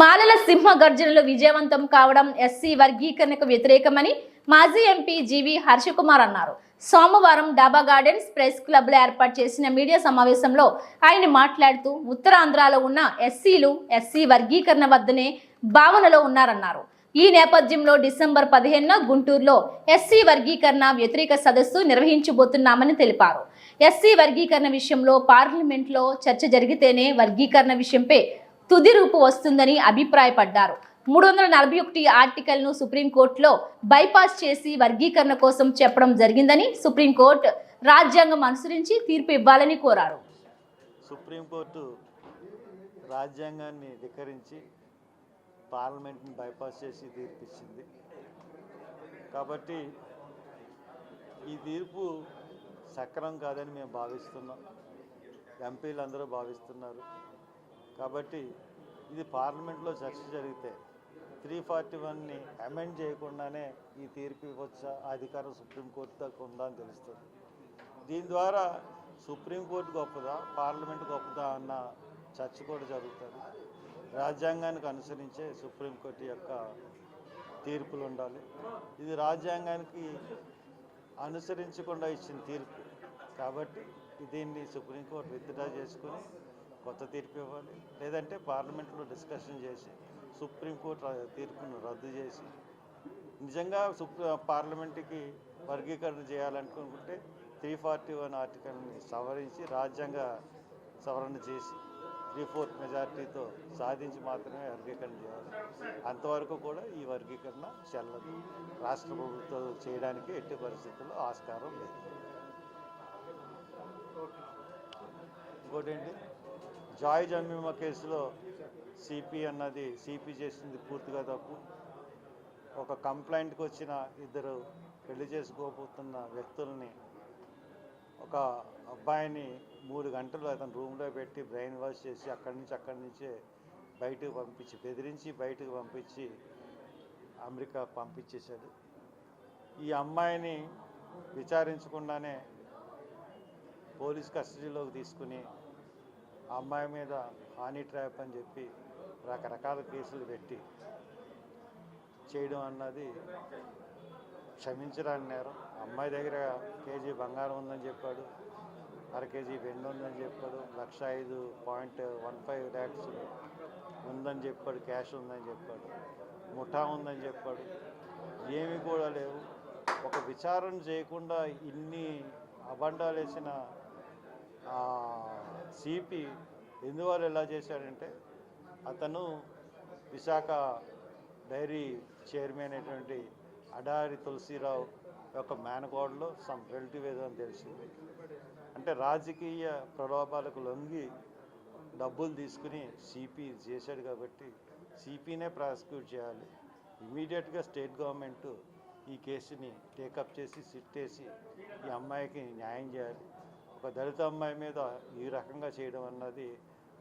మాలల సింహ గర్జనలు విజయవంతం కావడం ఎస్సీ వర్గీకరణకు వ్యతిరేకమని మాజీ ఎంపీ జీవి హర్షకుమార్ అన్నారు. సోమవారం డాబా గార్డెన్స్ ప్రెస్ క్లబ్లో ఏర్పాటు చేసిన మీడియా సమావేశంలో ఆయన మాట్లాడుతూ ఉత్తరాంధ్రలో ఉన్న ఎస్సీలు ఎస్సీ వర్గీకరణ వద్దనే భావనలో ఉన్నారన్నారు. ఈ నేపథ్యంలో డిసెంబర్ పదిహేనున గుంటూరులో ఎస్సీ వర్గీకరణ వ్యతిరేక సదస్సు నిర్వహించబోతున్నామని తెలిపారు. ఎస్సీ వర్గీకరణ విషయంలో పార్లమెంట్లో చర్చ జరిగితేనే వర్గీకరణ విషయంపై తుది రూపు వస్తుందని అభిప్రాయపడ్డారు. మూడు వందల నలభై ఒకటి ఆర్టికల్ను సుప్రీంకోర్టులో బైపాస్ చేసి వర్గీకరణ కోసం చెప్పడం జరిగిందని సుప్రీంకోర్టు రాజ్యాంగం అనుసరించి తీర్పు ఇవ్వాలని కోరారు. సుప్రీంకోర్టు రాజ్యాంగాన్ని ధిక్కరించి పార్లమెంట్ని బైపాస్ చేసి తీర్పిచ్చింది. కాబట్టి ఈ తీర్పు సక్రం కాదని మేము భావిస్తున్నాం. ఎంపీలు అందరూ భావిస్తున్నారు. కాబట్టి ఇది పార్లమెంట్లో చర్చ జరిగితే త్రీ ఫార్టీ వన్ని అమెండ్ చేయకుండానే ఈ తీర్పు ఇవ్వచ్చా? అధికారం సుప్రీంకోర్టు దాకా ఉందా అని తెలుస్తుంది. దీని ద్వారా సుప్రీంకోర్టు గొప్పదా? పార్లమెంట్ గొప్పదా అన్న చర్చ కూడా జరుగుతుంది. రాజ్యాంగానికి అనుసరించే సుప్రీంకోర్టు యొక్క తీర్పులు ఉండాలి. ఇది రాజ్యాంగానికి అనుసరించకుండా ఇచ్చిన తీర్పు. కాబట్టి దీన్ని సుప్రీంకోర్టు విత్డ్రా చేసుకుని కొత్త తీర్పు ఇవ్వాలి. లేదంటే పార్లమెంట్లో డిస్కషన్ చేసి సుప్రీంకోర్టు తీర్పును రద్దు చేసి నిజంగా సుప్రీ పార్లమెంట్కి వర్గీకరణ చేయాలనుకుంటే త్రీ ఫార్టీ వన్ ఆర్టికల్ని సవరించి రాజ్యాంగ సవరణ చేసి త్రీ ఫోర్త్ మెజార్టీతో సాధించి మాత్రమే వర్గీకరణ చేయాలి. అంతవరకు కూడా ఈ వర్గీకరణ చెల్లదు. రాష్ట్ర ప్రభుత్వం చేయడానికి ఎట్టి పరిస్థితుల్లో ఆస్కారం లేదు. ఇంకోటి ఏంటి జాయ్ జమీమా కేసులో సిపి అన్నది సిపి చేసింది పూర్తిగా తప్పు. ఒక కంప్లైంట్కి వచ్చిన ఇద్దరు పెళ్ళి చేసుకోబోతున్న వ్యక్తుల్ని ఒక అబ్బాయిని మూడు గంటలు అతను రూమ్లో పెట్టి బ్రెయిన్ వాష్ చేసి అక్కడి నుంచి అక్కడి నుంచే బయటకు పంపించి బెదిరించి బయటకు పంపించి అమెరికా పంపించేశాడు. ఈ అమ్మాయిని విచారించకుండానే పోలీస్ కస్టడీలోకి తీసుకుని అమ్మాయి మీద హానీ ట్రాప్ అని చెప్పి రకరకాల కేసులు పెట్టి చేయడం అన్నది క్షమించరాని నేరం. అమ్మాయి దగ్గర కేజీ బంగారం ఉందని చెప్పాడు అర కేజీ వెండి ఉందని చెప్పాడు లక్ష ఐదు పాయింట్ వన్ ఫైవ్ ల్యాక్స్ ఉందని చెప్పాడు క్యాష్ ఉందని చెప్పాడు ముఠా ఉందని చెప్పాడు. ఏమీ కూడా లేవు. ఒక విచారణ చేయకుండా ఇన్ని అబండాలు వేసిన సిపి ఎందువల్ల ఎలా చేశాడంటే అతను విశాఖ డైరీ చైర్మన్ అయినటువంటి అడారి తులసిరావు యొక్క మేనకోడలో సమ్ రిలేటివ్ ఏదో అని తెలిసింది. అంటే రాజకీయ ప్రలోభాలకు లొంగి డబ్బులు తీసుకుని సిపి చేశాడు కాబట్టి సిపినే ప్రాసిక్యూట్ చేయాలి. ఇమీడియట్గా స్టేట్ గవర్నమెంట్ ఈ కేసుని టేకప్ చేసి సిట్ వేసి ఈ అమ్మాయికి న్యాయం చేయాలి. ఒక దళిత అమ్మాయి మీద ఈ రకంగా చేయడం అన్నది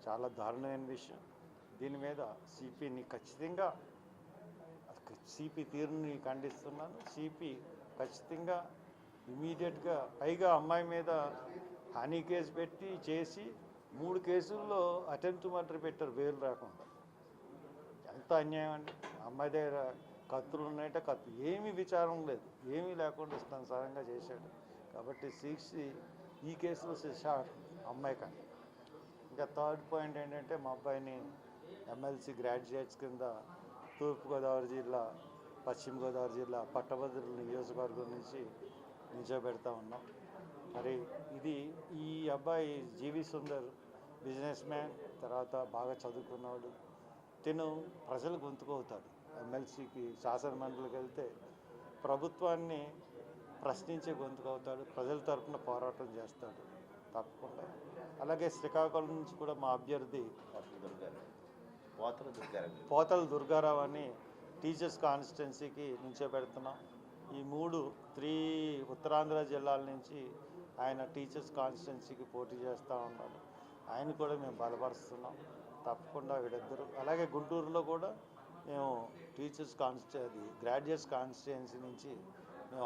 చాలా దారుణమైన విషయం. దీని మీద సిపిని ఖచ్చితంగా సిపి తీరుని ఖండిస్తున్నాను. సిపి ఖచ్చితంగా ఇమీడియట్గా పైగా అమ్మాయి మీద హానీ కేసు పెట్టి చేసి మూడు కేసుల్లో అటెంప్ట్ మర్డర్ పెట్టారు బెయిల్ రాకుండా. ఎంత అన్యాయం అండి. అమ్మాయి దగ్గర కత్తులు ఉన్నాయంటే కత్తు ఏమీ విచారం లేదు. ఏమీ లేకుండా ఇష్టానుసారంగా చేశాడు. కాబట్టి సిక్స్ ఈ కేసులో షార్ట్ అమ్మాయి కానీ ఇంకా థర్డ్ పాయింట్ ఏంటంటే మా అబ్బాయిని ఎమ్మెల్సీ గ్రాడ్యుయేట్స్ కింద తూర్పుగోదావరి జిల్లా పశ్చిమ గోదావరి జిల్లా పట్టభద్రుల నియోజకవర్గం నుంచి నిలబెడతా ఉన్నాం. మరి ఇది ఈ అబ్బాయి జీవి సుందర్ బిజినెస్ మ్యాన్ తర్వాత బాగా చదువుకున్నవాడు. తిను ప్రజలు గొంతుకవుతాడు ఎమ్మెల్సీకి శాసనమండలికి వెళ్తే ప్రభుత్వాన్ని ప్రశ్నించే గొంతుకవుతాడు ప్రజల తరపున పోరాటం చేస్తాడు. తప్పకుండా. అలాగే శ్రీకాకుళం నుంచి కూడా మా అభ్యర్థి పోతల దుర్గారావు. అని టీచర్స్ కాన్స్టిట్యున్సీకి నిల్చోబెడుతున్నాం ఈ మూడు త్రీ ఉత్తరాంధ్ర జిల్లాల నుంచి ఆయన టీచర్స్ కాన్స్టిట్యున్సీకి పోటీ చేస్తూ ఉన్నాడు. ఆయన కూడా మేము బలపరుస్తున్నాం. తప్పకుండా వీళ్ళిద్దరు. అలాగే గుంటూరులో కూడా మేము టీచర్స్ కాన్స్టి అది గ్రాడ్యుయేట్స్ కాన్స్టిట్యున్సీ నుంచి